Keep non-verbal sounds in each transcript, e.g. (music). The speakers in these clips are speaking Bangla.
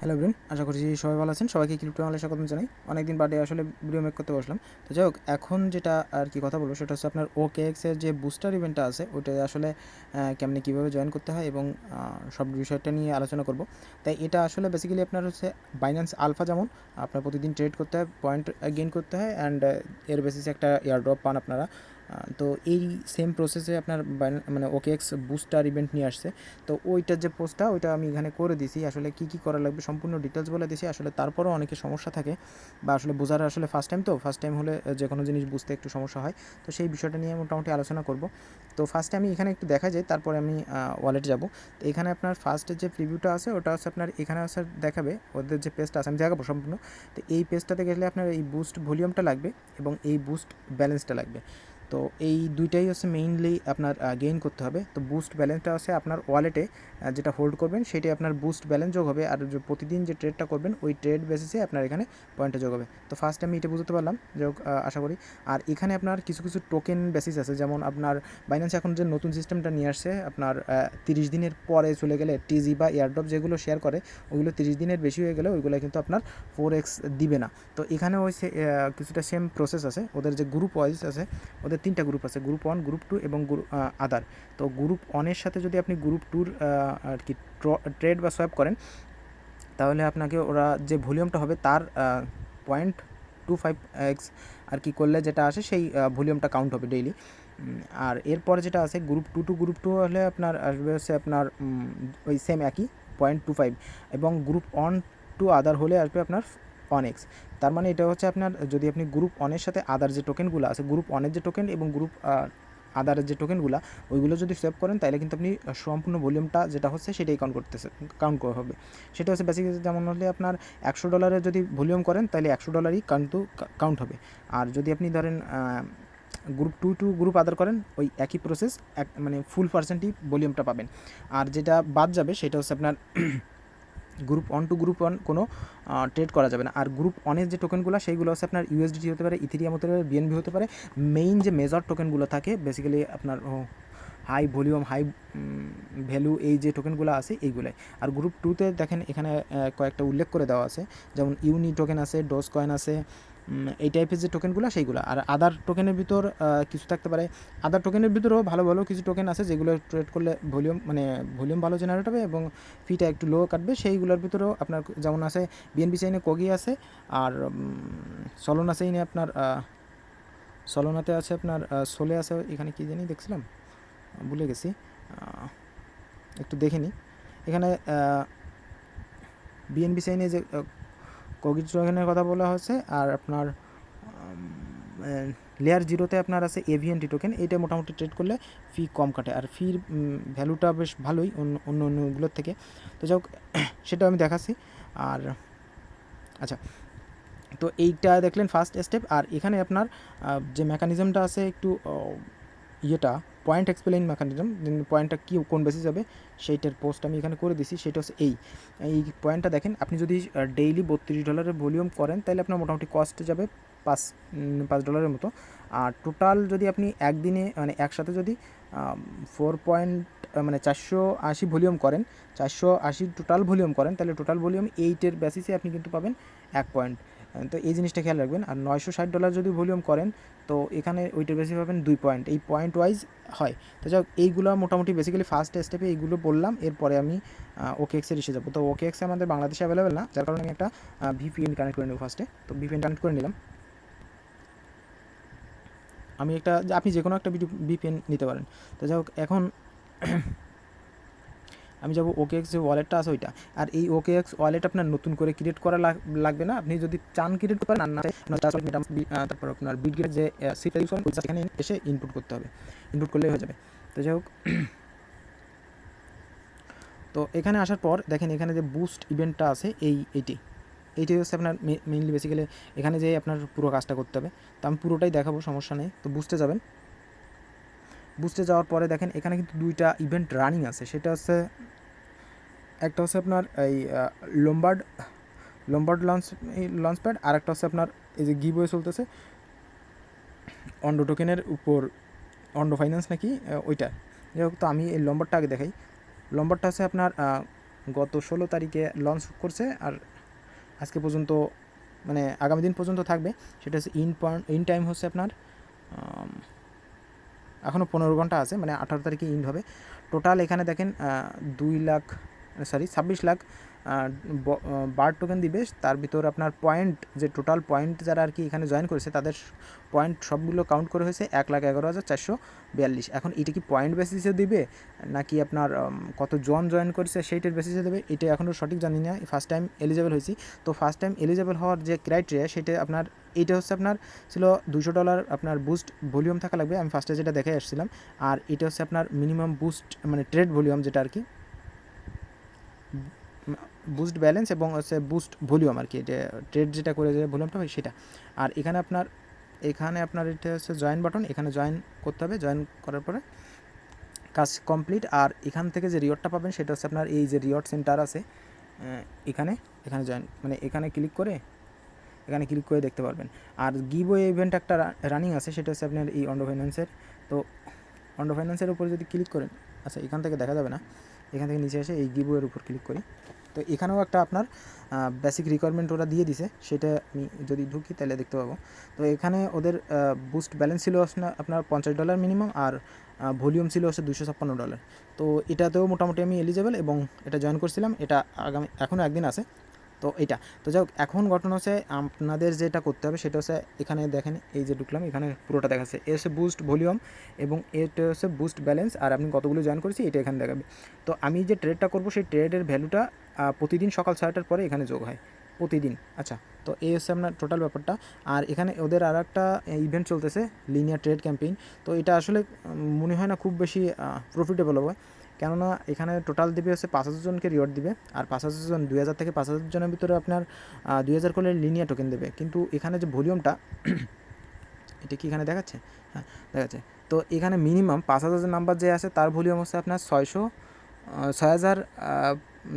হ্যালো ব্রিন, আশা করছি সবাই ভালো আছেন। সবাইকে ক্রিপ্টো বাংলায় স্বাগতম জানাই। অনেকদিন বাদে আসলে ভিডিও মেক করতে বসলাম। তো যাই হোক, এখন যেটা আর কি কথা বলব সেটা হচ্ছে আপনার ওকে এক্সের যে বুস্টার ইভেন্টটা আছে ওটা আসলে কেমনি কীভাবে জয়েন করতে হয় এবং সব বিষয়টা নিয়ে আলোচনা করব। তাই এটা আসলে বেসিক্যালি আপনার হচ্ছে বাইন্যান্স আলফা যেমন, আপনার প্রতিদিন ট্রেড করতে হয় পয়েন্ট গেইন করতে হয় অ্যান্ড এর বেসিসে একটা এয়ারড্রপ পান আপনারা। তো এই সেম প্রসেসে আপনার মানে ওকে এক্স বুস্টার ইভেন্ট নিয়ে আসছে। তো ওইটার যে পোস্টটা ওইটা আমি এখানে করে দিছি। আসলে কি কি করা লাগবে সম্পূর্ণ ডিটেলস বলে দিছি। আসলে তারপরেও অনেকে সমস্যা থাকে বা আসলে বোঝার আসলে ফার্স্ট টাইম তো। ফার্স্ট টাইম হলে যে কোনো জিনিস বুঝতে একটু সমস্যা হয়। তো সেই বিষয়টা নিয়ে মোটামুটি আলোচনা করব। তো ফার্স্টে আমি এখানে একটু দেখা যায়, তারপরে আমি ওয়ালেট যাব। তো এখানে আপনার ফার্স্টের যে প্রিভিউটা আছে, ওটা হচ্ছে আপনার এখানে আছে দেখাবে। ওদের যে পেজটা আছে, আমি দেখাবো সম্পূর্ণ। তো এই পেজটাতে গেলে আপনার এই বুস্ট ভলিউমটা লাগবে এবং এই বুস্ট ব্যালেন্সটা লাগবে। তো এই দুইটাই হচ্ছে মেইনলি আপনার গেইন করতে হবে। তো বুস্ট ব্যালেন্সটা আছে আপনার ওয়ালেটে যেটা হোল্ড করবেন, সেটাই আপনার বুস্ট ব্যালেন্স যোগ হবে। আর যে প্রতিদিন যে ট্রেডটা করবেন, ওই ট্রেড বেসিসে আপনার এখানে পয়েন্টটা যোগ হবে। তো ফার্স্ট আমি এটা বুঝতে পারলাম যোগ আশা করি। আর এখানে আপনার কিছু কিছু টোকেন বেসিস আছে, যেমন আপনার বাইন্যান্স এখন যে নতুন সিস্টেমটা নিয়ে আসছে, আপনার তিরিশ দিনের পরে চলে গেলে টিজি বা এয়ারড্রপ যেগুলো শেয়ার করে, ওগুলো তিরিশ দিনের বেশি হয়ে গেলে ওইগুলো কিন্তু আপনার ফোর এক্স দিবে না। তো এখানে ওই কিছুটা সেম প্রসেস আছে। ওদের যে গ্রুপ ওয়াইজ আছে, ওদের তিনটা গ্রুপ আছে গ্রুপ ওয়ান গ্রুপ টু এবং আদার তো গ্রুপ ওয়ানের সাথে যদি আপনি গ্রুপ টুর আর কি ট্রেড বা সোয়াপ করেন, তাহলে আপনাকে ওরা যে ভলিউমটা হবে তার পয়েন্ট টু ফাইভ এক্স আর কি করলে যেটা আসে সেই ভলিউমটা কাউন্ট হবে ডেইলি আর এরপরে যেটা আছে group two to group two হলে আপনার আসবে হচ্ছে আপনার ওই সেম একই পয়েন্ট টু ফাইভ এবং গ্রুপ অন টু আদার হলে আসবে আপনার অন এক্স তার মানে এটা হচ্ছে আপনার, যদি আপনি গ্রুপ অনের সাথে আদার যে টোকেনগুলো আছে গ্রুপ অনের যে টোকেন এবং গ্রুপ আদারের যে টোকেনগুলো ওইগুলো যদি সেভ করেন তাহলে কিন্তু আপনি সম্পূর্ণ ভলিউমটা যেটা হচ্ছে সেটাই কাউন্ট করতেছে কাউন্ট করা হবে। সেটা হচ্ছে বেসিক্যালি যেমন হলে আপনার একশো ডলারের যদি ভলিউম করেন তাহলে একশো ডলারই কিন্তু কাউন্ট হবে। আর যদি আপনি ধরেন group two to group other করেন, ওই একই প্রসেস এক মানে ফুল পার্সেন্টই ভলিউমটা পাবেন। আর যেটা বাদ যাবে, সেটা হচ্ছে আপনার group one to group one কোনো ট্রেড করা যাবে না। আর গ্রুপ ওয়ানের যে টোকেনগুলো সেইগুলো হচ্ছে আপনার ইউএসডিটি হতে পারে ইথেরিয়াম হতে পারে বিএনবি হতে পারে। মেইন যে মেজর টোকেনগুলো থাকে বেসিক্যালি আপনার হাই ভলিউম হাই ভ্যালু এই যে টোকেনগুলো আছে, এইগুলাই। আর গ্রুপ টুতে দেখেন, এখানে কয়েকটা উল্লেখ করে দেওয়া আছে। যেমন ইউনি টোকেন আছে ডোজ কয়েন আছে এই টাইপের যে টোকেনগুলো সেইগুলো। আর আদার টোকেনের ভিতর কিছু থাকতে পারে। আদার টোকেনের ভিতরেও ভালো ভালো কিছু টোকেন আছে, যেগুলো ট্রেড করলে ভলিউম মানে ভলিউম ভালো জেনারেট হবে এবং ফিটা একটু লো কাটবে। সেইগুলোর ভিতরেও আপনার যেমন আছে বিএনপি চাইনে কগি আছে, আর সলোনা চাইনে আপনার সলোনাতে আছে আপনার সোলে আছে, এখানে কি জানি দেখছিলাম? ভুলে গেছি। একটু দেখে নিই এখানে বিএনপি চাইনে যে কগি টোকেনের কথা বলা হয়েছে, আর আপনার লেয়ার জিরোতে আপনার আছে এভিএনটি টোকেন এটা মোটামুটি ট্রেড করলে ফি কম কাটে, আর ফির ভ্যালুটা বেশ ভালোই অন্য অন্য অন্যগুলোর থেকে। তো যাই হোক, (clears throat) সেটা আমি দেখাচ্ছি, আর আচ্ছা তো এইটা দেখলেন ফার্স্ট স্টেপ আর এখানে আপনার যে মেকানিজমটা আছে একটু ইয়েটা পয়েন্ট এক্সপ্লেইন মেকানিজম পয়েন্টটা কী, কোন বেসিস হবে, সেইটার পোস্ট আমি এখানে করে দিছি, সেটা হচ্ছে এই। এই পয়েন্টটা দেখেন, আপনি যদি ডেইলি বত্রিশ ডলারের ভলিউম করেন, তাহলে আপনার মোটামুটি কস্ট যাবে পাঁচ পাঁচ ডলারের মতো। আর টোটাল যদি আপনি একদিনে মানে একসাথে যদি ফোর পয়েন্ট মানে চারশো আশি ভলিউম করেন, চারশো আশি টোটাল ভলিউম করেন, তাহলে টোটাল ভলিউম এইটের বেসিসে আপনি কিন্তু পাবেন এক পয়েন্ট তো এই জিনিসটা খেয়াল রাখবেন। আর নয়শো ষাট ডলার যদি ভলিউম করেন, তো এখানে ওইটার বেশি পাবেন দুই পয়েন্ট এই পয়েন্ট ওয়াইজ হয়। তো যাই হোক, এইগুলো মোটামুটি বেসিক্যালি ফার্স্ট স্টেপে এইগুলো বললাম, এরপরে আমি ওকে এক্সের এসে যাব। তো ওকে এক্সে আমাদের বাংলাদেশে অ্যাভেলেবেল না, যার কারণে আমি একটা ভিপিএন কানেক্ট করে নেব ফার্স্টে তো ভিপিএন কানেক্ট করে নিলাম। আমি একটা, আপনি যে কোনো একটা ভিপিএন নিতে পারেন। তো যাই হোক, এখন আমি যাব ওকে এক্স যে ওয়ালেটটা আছে ওইটা। আর এই ওকে এক্স ওয়ালেট আপনার নতুন করে ক্রিয়েট করা লাগ- লাগবে না। আপনি যদি চান ক্রিয়েট করেন, আর না তারপর আপনার বিটগেট যে সিটটা ইউজ করেন এখানে এসে ইনপুট করতে হবে। ইনপুট করলেই হয়ে যাবে। তো যাই হোক। (clears throat) তো এখানে আসার পর দেখেন এখানে যে বুস্ট ইভেন্টটা আছে, এই, এইটি। এইটাই হচ্ছে আপনার মেইনলি বেসিক্যালি এখানে যে আপনার পুরো কাজটা করতে হবে। তো আমি পুরোটাই দেখাবো, সমস্যা নেই। তো বুস্টে যাবেন। বুস্টে যাওয়ার পরে দেখেন এখানে কিন্তু দুইটা ইভেন্ট রানিং আছে। সেটা হচ্ছে একটা হচ্ছে আপনার এই Lombard Lombard launch launch pad আর একটা হচ্ছে আপনার এই যে গিবয়ে চলতেছে। অন্ডো টোকেনের উপর অন্ডো ফাইন্যান্স নাকি? ওইটা। যাই হোক, তো আমি এই লম্বারটা আগে দেখাই। লম্বারটা হচ্ছে আপনার গত ষোলো তারিখে লঞ্চ করছে আর আজকে পর্যন্ত মানে আগামী দিন পর্যন্ত থাকবে। সেটা হচ্ছে ইন পয়েন্ট ইন টাইম হচ্ছে আপনার এখনও পনেরো ঘণ্টা আছে মানে আঠারো তারিখে ইন হবে। টোটাল এখানে দেখেন দুই লাখ সরি ছাব্বিশ লাখ বার টোকেন দিবে। তার ভিতর আপনার পয়েন্ট যে টোটাল পয়েন্ট যারা আর কি এখানে জয়েন করেছে, তাদের পয়েন্ট সবগুলো কাউন্ট করে হয়েছে এক লাখ এগারো হাজার চারশো বিয়াল্লিশ। এখন এটা কি পয়েন্ট বেসিসে দিবে? নাকি আপনার কত জন জয়েন করেছে সেইটার বেসিসে দেবে? এটা এখনও সঠিক জানি না ফার্স্ট টাইম এলিজেবল হয়েছি। তো ফার্স্ট টাইম এলিজেবল হওয়ার যে ক্রাইটেরিয়া সেটা আপনার এইটা হচ্ছে আপনার ছিল দুশো ডলার আপনার বুস্ট ভলিউম থাকা লাগবে। আমি ফার্স্টে যেটা দেখে আসছিলাম, আর এটা হচ্ছে আপনার মিনিমাম বুস্ট মানে ট্রেড ভলিউম যেটা আর কি। বুস্ট ব্যালেন্স এবং হচ্ছে বুস্ট ভলিউম আর কি এটা ট্রেড যেটা করে যে ভলিউমটা হয় সেটা। আর এখানে আপনার এখানে আপনার এটা হচ্ছে জয়েন বাটন এখানে জয়েন করতে হবে জয়েন করার পরে কাজ কমপ্লিট আর এখান থেকে যে রিওয়ার্ডটা পাবেন সেটা হচ্ছে আপনার এই যে রিওয়ার্ড সেন্টার আছে এখানে এখানে জয়েন মানে এখানে ক্লিক করে, এখানে ক্লিক করে দেখতে পারবেন। আর গিভো ইভেন্ট একটা রানিং আছে, সেটা হচ্ছে আপনার এই অন্ডো ফাইন্যান্সের তো অন্ডো ফাইন্যান্সের উপরে যদি ক্লিক করেন আচ্ছা এখান থেকে দেখা যাবে না। এখান থেকে নিচে এসে এই গিবুয়ের উপর ক্লিক করি। তো এখানেও একটা আপনার বেসিক রিকোয়ারমেন্ট ওরা দিয়ে দিছে। সেটা আমি যদি ঢুকি তাহলে দেখতে পাবো। তো এখানে ওদের বুস্ট ব্যালেন্স ছিল আপনার পঞ্চাশ ডলার মিনিমাম আর ভলিউম ছিল হচ্ছে দুশো ছাপ্পান্ন ডলার তো এটাতেও মোটামুটি আমি এলিজেবল এবং এটা জয়েন করছিলাম। এটা আগামী এখনও একদিন আছে। তো এটা তো যাই হোক, এখন ঘটনা হচ্ছে আপনাদের যেটা করতে হবে সেটা হচ্ছে এখানে দেখেন, এই যে ঢুকলাম, এখানে পুরোটা দেখাচ্ছে। এ হচ্ছে বুস্ট ভলিউম এবং এটা হচ্ছে বুস্ট ব্যালেন্স আর আপনি কতগুলো জয়েন করেছি, এটা এখানে দেখাবে। তো আমি যে ট্রেডটা করব, সেই ট্রেডের ভ্যালুটা প্রতিদিন সকাল ছয়টার পরে এখানে যোগ হয়, প্রতিদিন। আচ্ছা তো এই হচ্ছে আপনার টোটাল ব্যাপারটা। আর এখানে ওদের আর একটা ইভেন্ট চলতেছে লিনিয়ার ট্রেড ক্যাম্পেইন তো এটা আসলে মনে হয় না খুব বেশি প্রফিটেবল হবে। কেননা এখানে টোটাল দিবে হচ্ছে পাঁচ হাজার জনকে রিওয়ার্ড দিবে, আর পাঁচ হাজার জন, দুই হাজার থেকে পাঁচ হাজার জনের ভিতরে আপনার দুই হাজার করে লিনিয়া টোকেন দেবে। কিন্তু এখানে যে ভলিউমটা (coughs) এটা কি এখানে দেখাচ্ছে? হ্যাঁ দেখাচ্ছে। তো এখানে মিনিমাম পাঁচ হাজার নাম্বার যে আছে, তার ভলিউম হচ্ছে আপনার ছয়শো ছয় হাজার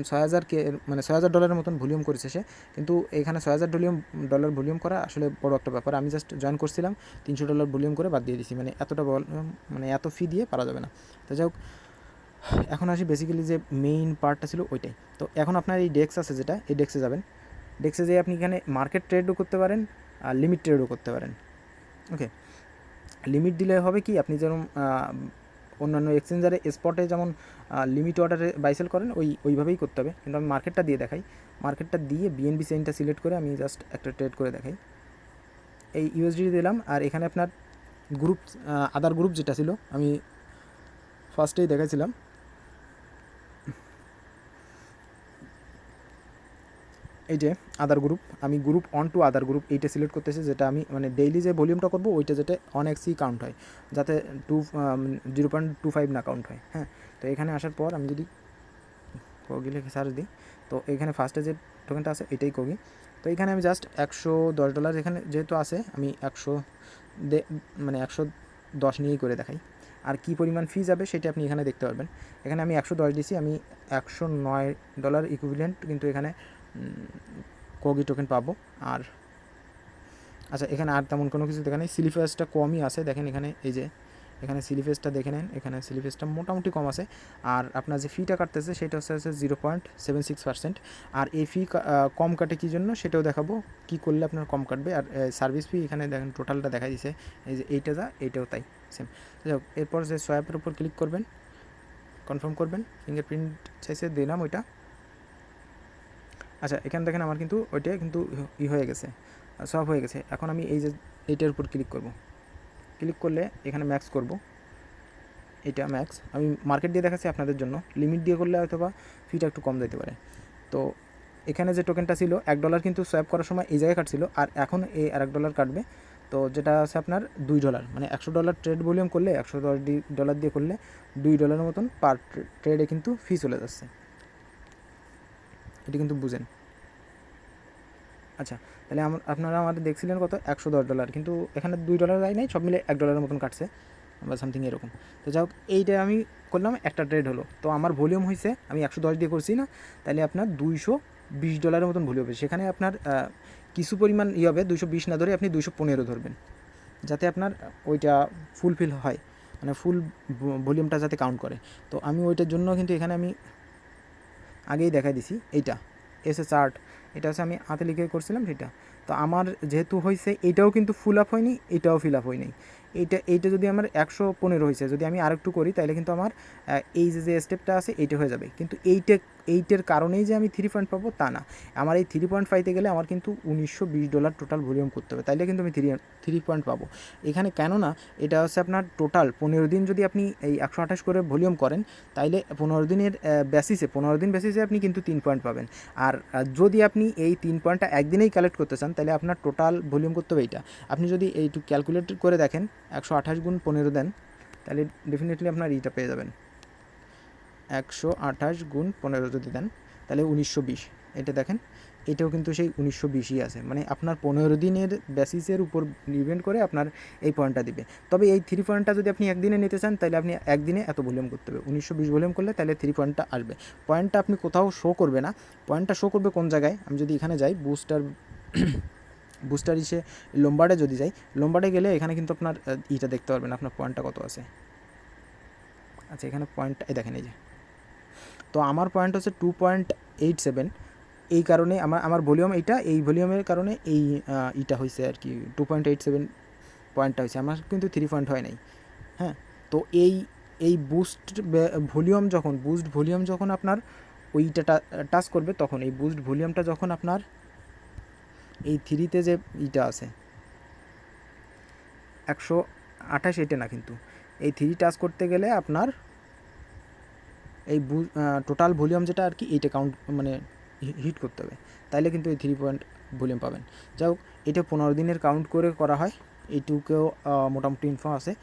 ছয় হাজার কে মানে ছয় হাজার ডলারের মতন ভলিউম করেছে সে। কিন্তু এখানে ছয় হাজার ভলিউম ডলার ভলিউম করা আসলে বড় একটা ব্যাপার। আমি জাস্ট জয়েন করছিলাম, তিনশো ডলার ভলিউম করে বাদ দিয়ে দিছি। মানে এতটা মানে এত ফি দিয়ে পারা যাবে না। তো যাই হোক এখন আসি বেসিক্যালি যে মেইন পার্টটা ছিল ওইটাই। তো এখন আপনার এই ডেস্ক আছে যেটা, এই ডেস্কে যাবেন। ডেস্কে যেয়ে আপনি এখানে মার্কেট ট্রেডও করতে পারেন আর লিমিট ট্রেডও করতে পারেন। ওকে লিমিট দিলে হবে কি, আপনি যেরকম অন্যান্য এক্সচেঞ্জারে স্পটে যেমন লিমিট অর্ডারে বাইসেল করেন, ওই, ওইভাবেই করতে হবে। কিন্তু আমি মার্কেটটা দিয়ে দেখাই। মার্কেটটা দিয়ে বিএনবি চেইনটা সিলেক্ট করে আমি জাস্ট একটা ট্রেড করে দেখাই। এই ইউএসডি দিলাম আর এখানে আপনার গ্রুপ আদার গ্রুপ যেটা ছিল, আমি ফার্স্টেই দেখাইছিলাম। এই যে আদার গ্রুপ আমি group one to other group এইটা সিলেক্ট করতেছি, যেটা আমি মানে ডেইলি যে ভলিউমটা করব, ওইটা যাতে অন এক্সই কাউন্ট হয়, যাতে two zero point two five না কাউন্ট হয় হ্যাঁ? তো এখানে আসার পর আমি যদি কগি লিখে সার্চ দিই, তো এখানে ফার্স্টে যে টোকেনটা আছে, এটাই কগি তো এখানে আমি জাস্ট একশো দশ ডলার এখানে যেহেতু আছে, আমি একশো মানে একশো দশ নিয়েই করে দেখাই। আর কী পরিমাণ ফি যাবে সেটা আপনি এখানে দেখতে পারবেন। এখানে আমি একশো দশ দিছি, আমি একশো নয় ডলার ইকুইভ্যালেন্ট কিন্তু এখানে কগি টোকেন পাবো। আর আচ্ছা এখানে আর তেমন কোনো কিছু দেখা নেই। সিলিফেসটা কমই আছে। দেখেন এখানে, এই যে, এখানে সিলিফেসটা দেখে নেন। এখানে সিলিফেসটা মোটামুটি কম আছে। আর আপনার যে ফিটা কাটতেছে, সেটা হচ্ছে হচ্ছে zero point seven six percent আর এই ফি কম কাটে কী জন্য, সেটাও দেখাবো। কী করলে আপনার কম কাটবে। আর সার্ভিস ফি এখানে দেখেন টোটালটা দেখা দিছে। এই যে, এইটা যা, এইটাও তাই সেম হোক এরপর যে সোয়াপের উপর ক্লিক করবেন কনফার্ম করবেন। ফিঙ্গারপ্রিন্ট চাইছে দিলাম ওইটা। আচ্ছা এখানে দেখেন আমার কিন্তু ওইটা কিন্তু ই হয়ে গেছে, সব হয়ে গেছে। এখন আমি এই যে এইটার উপর ক্লিক করব। ক্লিক করলে এখানে ম্যাক্স করব। এটা ম্যাক্স আমি মার্কেট দিয়ে দেখাচ্ছি আপনাদের জন্য। লিমিট দিয়ে করলে হয়তো বা ফিটা একটু কম যেতে পারে। তো এখানে যে টোকেনটা ছিল, এক ডলার কিন্তু সোয়াপ করার সময় এই জায়গায় কাটছিল, আর এখন এই আর এক ডলার কাটবে। তো যেটা আছে আপনার দুই ডলার মানে একশো ডলার ট্রেড ভলিউম করলে, একশো ডলার দিয়ে করলে দুই ডলারের মতন পার ট্রেডে কিন্তু ফি চলে যাচ্ছে। এটি কিন্তু বুঝেন। আচ্ছা তাহলে আপনারা আমাদের দেখছিলেন কত? একশো দশ ডলার কিন্তু এখানে দুই ডলার যায় নাই, সব মিলে এক ডলারের মতন কাটছে, বা সামথিং এরকম। তো যাই হোক, এইটা আমি করলাম, একটা ট্রেড হলো। তো আমার ভলিউম হয়েছে আমি একশো দশ দিয়ে করছি না, তাহলে আপনার দুইশো বিশ ডলারের মতন ভলিউম হবে। সেখানে আপনার কিছু পরিমাণ ই হবে দুশো বিশ না ধরে আপনি দুইশো পনেরো ধরবেন, যাতে আপনার ওইটা ফুলফিল হয়। মানে ফুল ভলিউমটা যাতে কাউন্ট করে। তো আমি ওইটার জন্য কিন্তু এখানে আমি আগেই দেখাই দিছি এইটা এসে চার্ট এটা হচ্ছে আমি হাতে লিখে করছিলাম সেটা। তো আমার যেহেতু হয়েছে এটাও কিন্তু ফুল আপ হয়নি, এটাও ফিল আপ হয়নি। এইটা এইটা যদি আমার একশো পনেরো হয়েছে যদি আমি আরেকটু করি তাহলে কিন্তু আমার এই যে যে স্টেপটা আছে, এইটা হয়ে যাবে। কিন্তু এইটা, এইটের কারণেই যে আমি থ্রি পয়েন্ট পাবো, তা না। আমার এই থ্রি পয়েন্ট পাইতে গেলে আমার কিন্তু উনিশশো বিশ ডলার টোটাল ভলিউম করতে হবে, তাইলে কিন্তু আমি থ্রি থ্রি পয়েন্ট পাবো। এখানে কেন না এটা হচ্ছে আপনার টোটাল পনেরো দিন যদি আপনি এই একশো আঠাশ করে ভলিউম করেন, তাইলে পনেরো দিনের বেসিসে পনেরো দিন বেসিসে আপনি কিন্তু তিন পয়েন্ট পাবেন। আর যদি আপনি এই তিন পয়েন্টটা একদিনেই কালেক্ট করতে চান, তাহলে আপনার টোটাল ভলিউম করতে হবে এইটা। আপনি যদি এইটু ক্যালকুলেট করে দেখেন, একশো আঠাশ গুণ পনেরো দেন, তাহলে ডেফিনেটলি আপনার এইটা পেয়ে যাবেন। একশো আঠাশ গুণ পনেরো যদি দেন, তাহলে উনিশশো বিশ। এটা দেখেন এটাও কিন্তু সেই উনিশশো বিশই আছে। মানে আপনার পনেরো দিনের বেসিসের উপর ডিপেন্ড করে আপনার এই পয়েন্টটা দিবে। তবে এই থ্রি পয়েন্টটা যদি আপনি একদিনে নিতে চান, তাহলে আপনি একদিনে এত ভলিউম করতে হবে। উনিশশো বিশ ভলিউম করলে তাহলে থ্রি পয়েন্টটা আসবে। পয়েন্টটা আপনি কোথাও শো করবে না। পয়েন্টটা শো করবে কোন জায়গায়? আমি যদি এখানে যাই বুস্টার বুস্টার ইসে লোম্বার্ডে যদি যাই লোম্বার্ডে গেলে এখানে কিন্তু আপনার ইটা দেখতে পারবেন আপনার পয়েন্টটা কত আছে। আচ্ছা এখানে পয়েন্টটা এই দেখেন, এই যে। তো আমার পয়েন্ট হচ্ছে টু পয়েন্ট এইট সেভেন এই কারণে আমার আমার ভলিউম এইটা, এই ভলিউমের কারণে এই ইটা হয়েছে আর কি। টু পয়েন্ট এইট সেভেন পয়েন্টটা হয়েছে আমার কিন্তু থ্রি পয়েন্ট হয় নাই। হ্যাঁ? তো এই এই বুস্ট ভলিউম যখন বুস্ট ভলিউম যখন আপনার ওইটা টাচ করবে, তখন এই বুস্ট ভলিউমটা যখন আপনার এই থ্রিতে যে ইটা আছে, একশো আঠাশ এটা না কিন্তু, এই থ্রি টাচ করতে গেলে আপনার এই টোটাল ভলিউম যেটা আর কি এইটা কাউন্ট মানে হিট করতে হবে। তাইলে কিন্তু এই থ্রি পয়েন্ট ভলিউম পাবেন। যাই হোক এটা পনেরো দিনের কাউন্ট করে করা হয়। এইটুকেও মোটামুটি ইনফো আছে।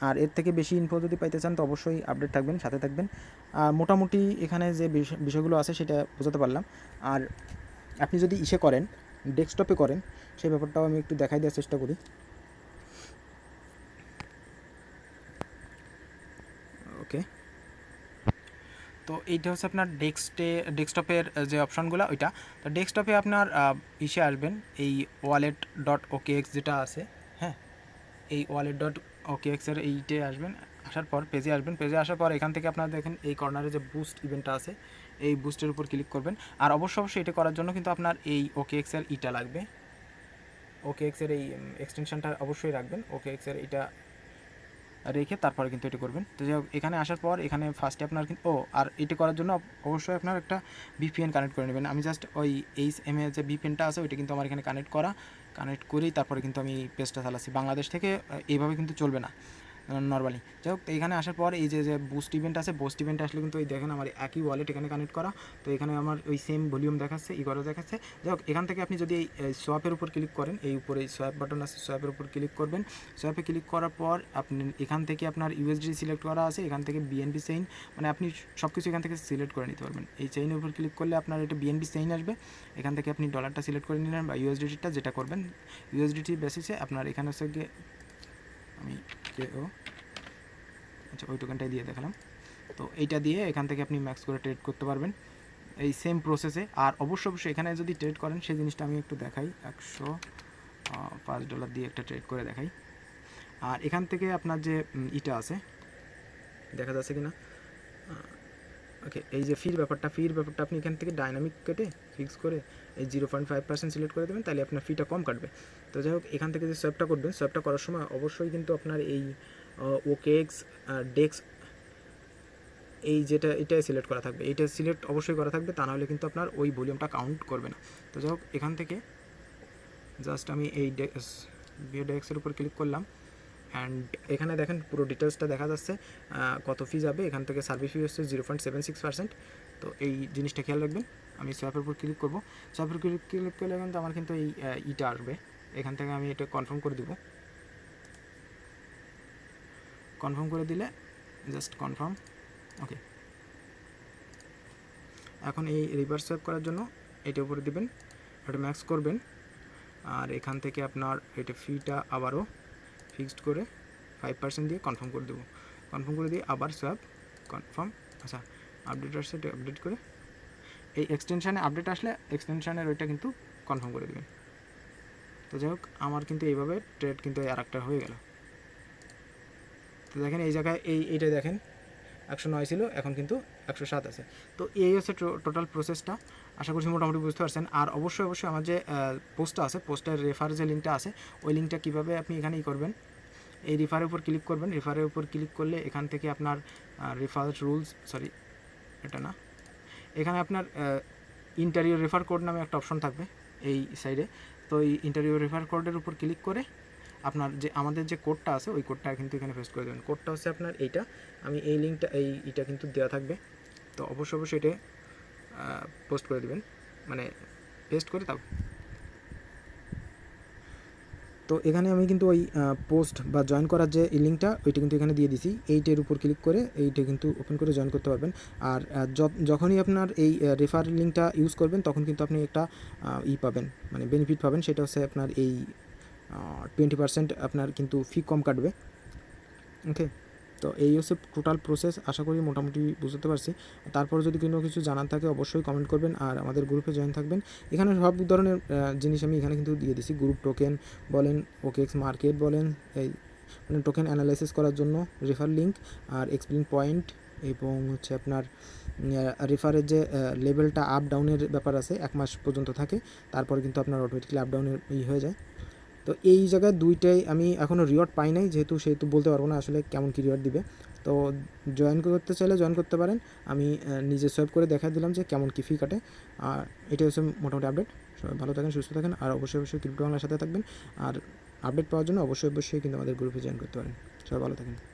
আর এর থেকে বেশি ইনফো যদি পাইতে চান, তো অবশ্যই আপডেট থাকবেন, সাথে থাকবেন। আর মোটামুটি এখানে যে বিষয়- বিষয়গুলো আছে, সেটা বোঝাতে পারলাম। আর আপনি যদি ইসে করেন ডেস্কটপে করেন সেই ব্যাপারটাও আমি একটু দেখাই দেওয়ার চেষ্টা করি ওকে তো এইটা হচ্ছে আপনার ডেস্কটে, ডেস্কটপের যে অপশানগুলো, ওইটা। তো ডেস্কটপে আপনার ইসে আসবেন, এই ওয়ালেট ডট ওকে এক্স যেটা আছে হ্যাঁ? এই ওয়ালেট ডট ওকে এক্সের এইটে আসবেন, আসার পর পেজে আসবেন। পেজে আসার পর এখান থেকে আপনারা দেখেন এই কর্নারে যে বুস্ট ইভেন্টটা আছে, এই বুস্টের উপর ক্লিক করবেন। আর অবশ্য অবশ্যই এটা করার জন্য কিন্তু আপনার এই ওকে এক্সের ইটা লাগবে। ওকে এক্সের এই এক্সটেনশনটা অবশ্যই রাখবেন। ওকে এক্সের এটা রেখে তারপরে কিন্তু এটি করবেন। তো যাই হোক, এখানে আসার পর এখানে ফার্স্টে আপনার কিন্তু ও, আর এটি করার জন্য অবশ্যই আপনার একটা ভিপিএন কানেক্ট করে নেবেন। আমি জাস্ট ওই এইচ এম এ যে ভিপিএনটা আছে, ওইটা কিন্তু আমার এখানে কানেক্ট করা। কানেক্ট করেই তারপরে কিন্তু আমি পেজটা চালাচ্ছি। বাংলাদেশ থেকে এইভাবে কিন্তু চলবে না। নর্মালি। যাই হোক এখানে আসার পর এই যে যে বুস্ট ইভেন্ট আছে বুস্ট ইভেন্ট আসলে কিন্তু এই দেখেন আমার একই ওয়ালেট এখানে কানেক্ট করা। তো এখানে আমার ওই সেম ভলিউম দেখাচ্ছে ইগরও দেখাচ্ছে। যাই হোক, এখান থেকে আপনি যদি এই সোয়াপের উপর ক্লিক করেন, এই উপরে সোয়াপ বাটন আছে সোয়াপের উপর ক্লিক করবেন। সোয়াপে ক্লিক করার পর আপনি এখান থেকে আপনার ইউএসডি সিলেক্ট করা আছে, এখান থেকে বিএনবি চেইন মানে আপনি সব কিছু এখান থেকে সিলেক্ট করে নিতে পারবেন। এই চেইনের উপর ক্লিক করলে আপনার এটা বিএনপি চেইন আসবে। এখান থেকে আপনি ডলারটা সিলেক্ট করে নিলেন বা ইউএসডিটিটা যেটা করবেন। ইউএসডিটি বেসিসে আপনার এখানে হচ্ছে আমি কে ও? আচ্ছা ওই টোকেনটাই দিয়ে দেখালাম। তো এইটা দিয়ে এখান থেকে আপনি ম্যাক্স করে ট্রেড করতে পারবেন। এই সেম প্রসেসে আর অবশ্য অবশ্যই এখানে যদি ট্রেড করেন, সেই জিনিসটা আমি একটু দেখাই। একশো পাঁচ ডলার দিয়ে একটা ট্রেড করে দেখাই। আর এখান থেকে আপনার যে ইটা আছে, দেখা যাচ্ছে কি না ওকে এই যে ফির ব্যাপারটা ফির ব্যাপারটা আপনি এখান থেকে ডাইনামিক কেটে ফিক্স করে এই zero point five percent select করে দেবেন, তাহলে আপনার ফিটা কম কাটবে। তো যাই হোক, এখান থেকে যে সোয়াপটা করবেন সোয়াপটা করার সময় অবশ্যই কিন্তু আপনার এই ওকেএক্স ডেক্স এই যেটা, এটাই সিলেক্ট করা থাকবে। এইটা সিলেক্ট অবশ্যই করা থাকবে, তা নাহলে কিন্তু আপনার ওই ভলিউমটা কাউন্ট করবে না। তো যাই হোক, এখান থেকে জাস্ট আমি এই ডেক্স ভিও ডেক্সের উপর ক্লিক করলাম। অ্যান্ড এখানে দেখেন পুরো ডিটেলসটা দেখা যাচ্ছে কত ফি যাবে। এখান থেকে সার্ভিস ফি হচ্ছে zero point seven six percent তো এই জিনিসটা খেয়াল রাখবেন। আমি সোয়াপের উপর ক্লিক করব। সোয়াপের ক্লিক ক্লিক করলে কিন্তু আমার কিন্তু এই ইটা আসবে। এখান থেকে আমি এটা কনফার্ম করে দেবো। কনফার্ম করে দিলে জাস্ট কনফার্ম ওকে এখন এই রিভার্স সোয়াপ করার জন্য এটা উপরে দিবেন। এটা ম্যাক্স করবেন। আর এখান থেকে আপনার এটা ফিটা আবারও ফিক্সড করে ফাইভ পার্সেন্ট দিয়ে কনফার্ম করে দেবো। কনফার্ম করে দিয়ে আবার সোয়াপ কনফার্ম আচ্ছা আপডেট আসছে আপডেট করে এই এক্সটেনশানে আপডেট আসলে এক্সটেনশানের ওইটা কিন্তু কনফার্ম করে দেবেন। তো যাই হোক, আমার কিন্তু এইভাবে ট্রেড কিন্তু আর একটা হয়ে গেল। তো দেখেন এই জায়গায় এই, এইটা দেখেন, একশো নয় ছিল, এখন কিন্তু একশো সাত আছে। তো এই হচ্ছে টোটাল প্রসেসটা আশা করছি মোটামুটি বুঝতে পারছেন। আর অবশ্যই অবশ্যই আমার যে পোস্টটা আছে পোস্টের রেফার যে লিঙ্কটা আছে, ওই লিঙ্কটা কীভাবে আপনি এখানেই করবেন এই রেফারের উপর ক্লিক করবেন। রেফারের উপর ক্লিক করলে এখান থেকে আপনার রেফার রুলস সরি এটা না। এখানে আপনার ইন্টারভিউ রেফার কোড নামে একটা অপশন থাকবে এই সাইডে তো এই ইন্টারভিউ রেফার কোডের উপর ক্লিক করে আপনার যে, আমাদের যে কোডটা আছে, ওই কোডটা কিন্তু এখানে পেস্ট করে দেবেন। কোডটা হচ্ছে আপনার এইটা। আমি এই লিঙ্কটা এই এটা কিন্তু দেওয়া থাকবে। তো অবশ্যই অবশ্যই এটা পোস্ট করে দেবেন। মানে পেস্ট করে তাও তো এখানে আমি কিন্তু ওই পোস্ট বা জয়েন করার যে লিঙ্কটা ওইটা কিন্তু এখানে দিয়ে দিছি। এইটের উপর ক্লিক করে এইটা কিন্তু ওপেন করে জয়েন করতে পারবেন। আর যখনই আপনার এই রেফার লিঙ্কটা ইউজ করবেন, তখন কিন্তু আপনি একটা ই পাবেন মানে বেনিফিট পাবেন। সেটা হচ্ছে আপনার এই টোয়েন্টি পার্সেন্ট আপনার কিন্তু ফি কম কাটবে। ওকে তো এই হচ্ছে টোটাল প্রসেস আশা করি মোটামুটি বুঝতে পারছি। তারপর যদি কোনো কিছু জানার থাকে অবশ্যই কমেন্ট করবেন আর আমাদের গ্রুপে জয়েন থাকবেন। এখানে সব ধরনের জিনিস আমি এখানে কিন্তু দিয়ে দিছি। গ্রুপ টোকেন বলেন ওকেএক্স মার্কেট বলেন, এই মানে টোকেন অ্যানালাইসিস করার জন্য রেফার লিঙ্ক আর এক্সপ্লেন পয়েন্ট এবং হচ্ছে আপনার রেফারের যে লেভেলটা আপ ডাউনের ব্যাপার আছে, এক মাস পর্যন্ত থাকে। তারপরে কিন্তু আপনার অটোমেটিকলি আপ ডাউনের ই হয়ে যায়। তো এই জায়গায় দুইটাই আমি এখনও রিওয়ার্ড পাই নাই, যেহেতু সেহেতু বলতে পারব না আসলে কেমন কী রিওয়ার্ড দিবে। তো জয়েন করতে চাইলে জয়েন করতে পারেন। আমি নিজে সোয়েব করে দেখা দিলাম যে কেমন কী ফি কাটে। আর এটা হচ্ছে মোটামুটি আপডেট সবাই ভালো থাকেন, সুস্থ থাকেন। আর অবশ্যই অবশ্যই ক্রিপ্টো বাংলার সাথে থাকবেন। আর আপডেট পাওয়ার জন্য অবশ্যই অবশ্যই কিন্তু আমাদের গ্রুপে জয়েন করতে পারেন। সবাই ভালো থাকেন।